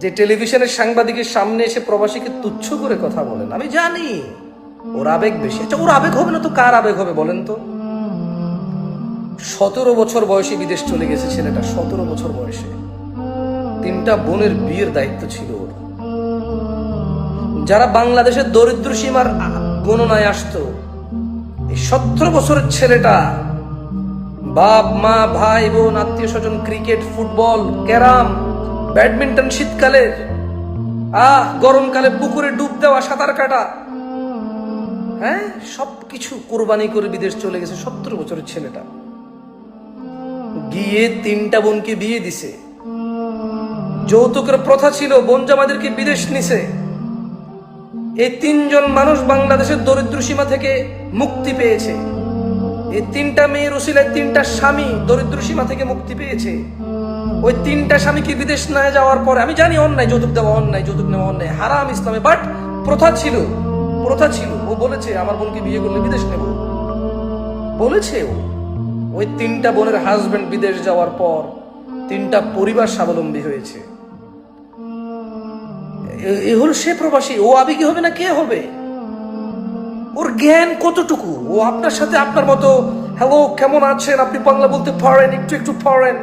যে টেলিভিশনের সাংবাদিকের সামনে এসে প্রবাসীকে তুচ্ছ করে কথা বলেন, আমি জানি। ওর আবেগ বেশি। আচ্ছা ওর আবেগ হবে না তো? কার আবেগ হবে বলেন তো? সতেরো বছর বয়সে বিদেশ চলে গেছে ছেলেটা, সতেরো বছর বয়সে। তিনটা বোনের বিয়ের দায়িত্ব ছিল ওর। যারা বাংলাদেশের দরিদ্র সীমার গণনায় আসতো, এই সতেরো বছরের ছেলেটা বাপ, মা, ভাই, বোন, আত্মীয় স্বজন, ক্রিকেট, ফুটবল, ক্যারাম ব্যাডমিন্টন শীতকালের আহ, গরমকালে পুকুরে ডুব দেওয়া সাঁতার কাটা। হ্যাঁ সবকিছু কোরবানি করে বিদেশ চলে গেছে সত্তর বছরের ছেলেটা। গিয়ে তিনটা বোনকে বিয়ে দিছে। যৌতুকের প্রথা ছিল, বোন জামাদেরকে বিদেশ নিছে। এই তিনজন মানুষ বাংলাদেশের দরিদ্র সীমা থেকে মুক্তি পেয়েছে। এই তিনটা মেয়ের উসিলায় তিনটা স্বামী দরিদ্র সীমা থেকে মুক্তি পেয়েছে। ওই তিনটা স্বামীকে বিদেশ না যাওয়ার পরে, আমি জানি অন্যায়, যৌতুক দেওয়া অন্যায়, যৌতুক নেওয়া অন্যায়, হারাম ইসলামে বাট প্রথা ছিল প্রথা ছিল। ও বলেছে, আমার বোনকে বিয়ে করলে বিদেশ নেব। বলেছে ও। ওই তিনটা বোনের হাজবেন্ড বিদেশ যাওয়ার পর তিনটা পরিবার স্বাবলম্বী হয়েছে। এ- হলো সে প্রবাসী। ও আবেগী হবে না কে হবে? ওর জ্ঞান কতটুকু? ও আপনার সাথে আপনার মতো হ্যালো কেমন আছেন? আপনি বাংলা বলতে পারেন, একটু একটু পড়েন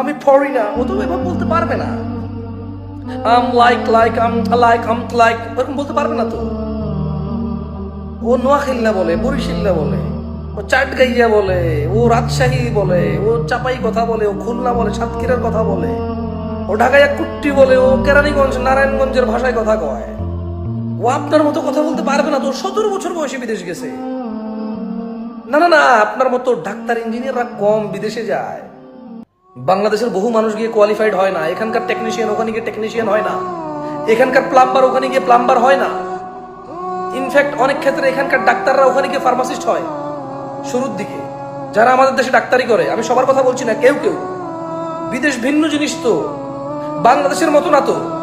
আমি পড়ি না ও তো এভাবে বলতে পারবে না। Um like like um like um like এরকম বলতে পারবে না তো। ও নোয়াখিল্লা বলে, বরিশিল্লা বলে, ও চাটগাইয়া বলে, ও রাজশাহী বলে, ও চাপাই কথা বলে, ও খুলনা বলে, সাতক্ষীরার কথা বলে, ও ঢাকায় কুট্টি বলে, ও কেরানীগঞ্জ, নারায়ণগঞ্জের ভাষায় কথা কয়। ও আপনার মতো কথা বলতে পারবে না তো, সতেরো বছর বয়সে বিদেশ গেছে। না না না, আপনার মতো ডাক্তার, ইঞ্জিনিয়াররা কম বিদেশে যায়। বাংলাদেশের বহু মানুষ গিয়ে কোয়ালিফাইড হয় না। এখানকার টেকনিশিয়ান ওখানে গিয়ে টেকনিশিয়ান হয় না। এখানকার প্লাম্বার ওখানে গিয়ে প্লাম্বার হয় না। ইনফ্যাক্ট অনেক ক্ষেত্রে এখানকার ডাক্তাররা ওখানে গিয়ে ফার্মাসিস্ট হয়। শুরুর দিকে। যারা আমাদের দেশে ডাক্তারি করে, আমি সবার কথা বলছি না, কেউ কেউ। বিদেশ ভিন্ন জিনিস তো। বাংলাদেশের মতো না তো।